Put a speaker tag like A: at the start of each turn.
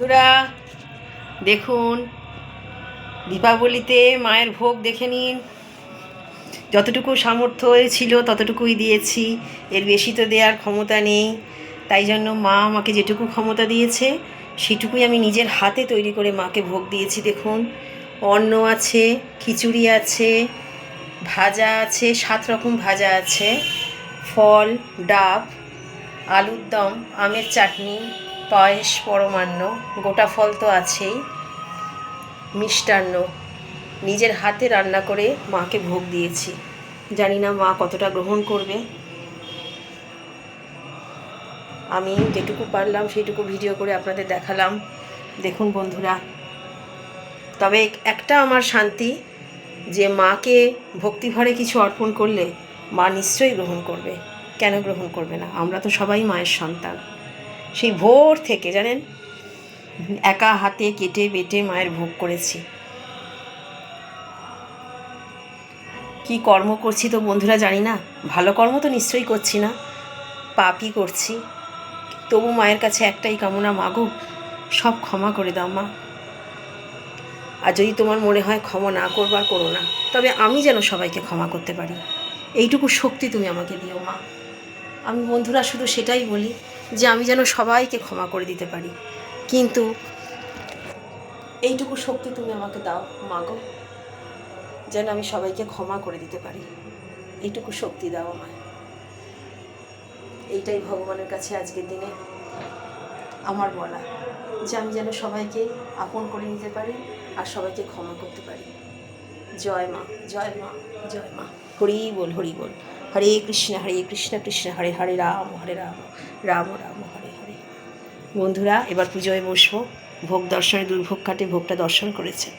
A: বন্ধুরা, দেখুন, দীপাবলিতে মায়ের ভোগ দেখে নিন। যতটুকু সামর্থ্য ছিল ততটুকুই দিয়েছি। এর বেশি তো দেওয়ার ক্ষমতা নেই। তাই জন্য মা আমাকে যেটুকু ক্ষমতা দিয়েছে, সেটুকুই আমি নিজের হাতে তৈরি করে মাকে ভোগ দিয়েছি, দেখুন। অন্ন আছে, খিচুড়ি আছে, ভাজা আছে, সাত রকম ভাজা আছে। ফল, ডাব, আলুর দম, আমের চাটনি পায়েস পরমান্ন, গোটা ফল তো আছেই। মিষ্টান্ন, নিজের হাতে রান্না করে মাকে ভোগ দিয়েছি। জানি না মা কতটা গ্রহণ করবে। আমি যেটুকু পারলাম সেইটুকু ভিডিও করে আপনাদের দেখালাম। দেখুন বন্ধুরা, তবে একটা আমার শান্তি যে মাকে ভক্তিভরে কিছু অর্পণ করলে মা নিশ্চয়ই গ্রহণ করবে। কেন গ্রহণ করবে না? আমরা তো সবাই মায়ের সন্তান। সেই ভোর থেকে, জানেন? একা হাতে কেটে বেটে মায়ের ভোগ করেছি। কি কর্ম করছি তো বন্ধুরা জানি না। ভালো কর্ম তো নিশ্চয়ই করছি না। পাপই করছি। তবু মায়ের কাছে একটাই কামনা মাগো সব ক্ষমা করে দাও, মা। আর যদি তোমার মনে হয় ক্ষমা না করবার, করো না। তবে আমি যেন সবাইকে ক্ষমা করতে পারি। এইটুকু শক্তি তুমি আমাকে দিও, মা। আমি বন্ধুরা শুধু সেটাই বলি যে আমি যেন সবাইকে ক্ষমা করে দিতে পারি। কিন্তু এইটুকু শক্তি তুমি আমাকে দাও মাগো যেন আমি সবাইকে ক্ষমা করে দিতে পারি। এইটুকু শক্তি দাও আমায়। এইটাই ভগবানের কাছে আজকের দিনে আমার বলা, যে আমি যেন সবাইকে আপন করে নিতে পারি আর সবাইকে ক্ষমা করতে পারি। জয় মা জয় মা জয় মা। হরি বল হরি বল। হরে কৃষ্ণ হরে কৃষ্ণ কৃষ্ণ, হরে হরে রাম হরে রাম রাম রাম, হরে হরে। বন্ধুরা, এবার পুজোয় বসবো। ভোগ দর্শনে দুর্ভোগ কাটে, ভোগটা দর্শন করেছে।